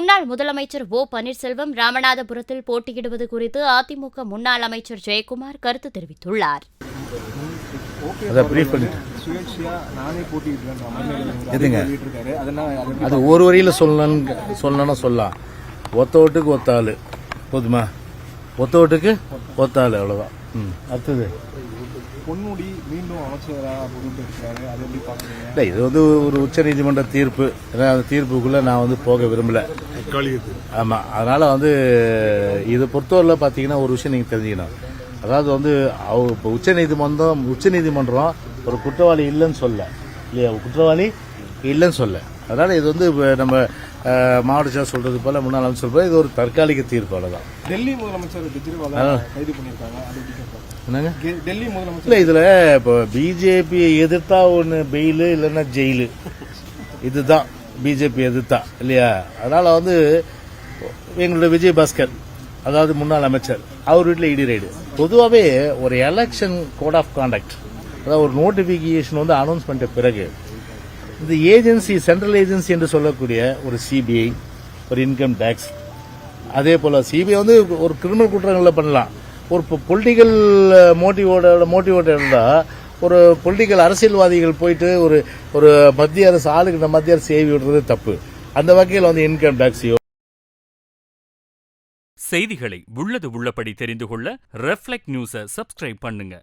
முன்னாள் முதலமைச்சர் ஓ பன்னீர்செல்வம் ராமநாதபுரத்தில் போட்டியிடுவது குறித்து அதிமுக முன்னாள் அமைச்சர் ஜெயக்குமார் கருத்து தெரிவித்துள்ளார். அதை ஒரு வரியில் சொல்லணும்னு சொல்லணும்னா சொல்லலாம். ஒத்த ஓட்டுக்கு ஒத்த ஆள். போதுமா? ஒத்த ஓட்டுக்கு ஒத்த. ஆள் ம். அடுத்தது. பொன்முடி மீண்டும் அமைச்சரா பொறுப்பு இருக்கிறாரு அதை எப்படி பாக்குறீங்க இல்லை இது வந்து ஒரு உச்சநீதிமன்ற தீர்ப்பு. ஏன்னா அந்த தீர்ப்புக்குள்ளே நான் வந்து போக விரும்பல. ஆமாம் அதனால் வந்து இதை பொறுத்தவரையில் பார்த்தீங்கன்னா ஒரு விஷயம் நீங்கள் தெரிஞ்சுக்கணும். அதாவது வந்து அவ இப்போ உச்சநீதிமன்றம் உச்சநீதிமன்றம் ஒரு குற்றவாளி இல்லைன்னு சொல்ல இல்லையா? குற்றவாளி இல்லைன்னு சொல்ல அதனால் இது வந்து இப்ப நம்ம மாவட்ட சார் சொல்கிறது போல் முன்னாள் அமைச்சர் போல் இது ஒரு தற்காலிக தீர்ப்பு அவ்வளோதான் டெல்லி முதலமைச்சர் கைது பண்ணியிருக்காங்க டெல்லி முதலமைச்சர். இல்லை இதில் இப்போ பிஜேபியை எதிர்த்தா ஒன்று பெயிலு இல்லைன்னா ஜெயிலு. இதுதான் பிஜேபி எதிர்த்தா இல்லையா? அதனால் வந்து எங்களுடைய விஜய் பாஸ்கர் அதாவது முன்னாள் அமைச்சர் அவர் வீட்டில் இடி ரைடு பொதுவாகவே ஒரு எலெக்ஷன் கோட் ஆஃப் கான்டக்ட் அதாவது ஒரு நோட்டிஃபிகேஷன் வந்து அனௌன்ஸ் பண்ணிட்ட பிறகு இந்த ஏஜென்சி சென்ட்ரல் ஏஜென்சி என்று சொல்லக்கூடிய ஒரு சிபிஐ ஒரு இன்கம் டேக்ஸ் அதே போல சிபிஐ வந்து ஒரு கிரிமினல் குற்றங்களில் பண்ணலாம். ஒரு பொலிட்டிக்கல் மோட்டிவோட மோட்டிவோட இருந்தால் ஒரு பொலிட்டிக்கல் அரசியல்வாதிகள் போயிட்டு ஒரு ஒரு மத்திய அரசு ஆளுக்கு மத்திய அரசு ஏவி விடுறது தப்பு. அந்த வகையில் வந்து இன்கம் டேக்ஸையோ செய்திகளை உள்ளது உள்ளபடி தெரிந்து கொள்ள ரெஃப்ளெக்ட் நியூஸை சப்ஸ்கிரைப் பண்ணுங்க.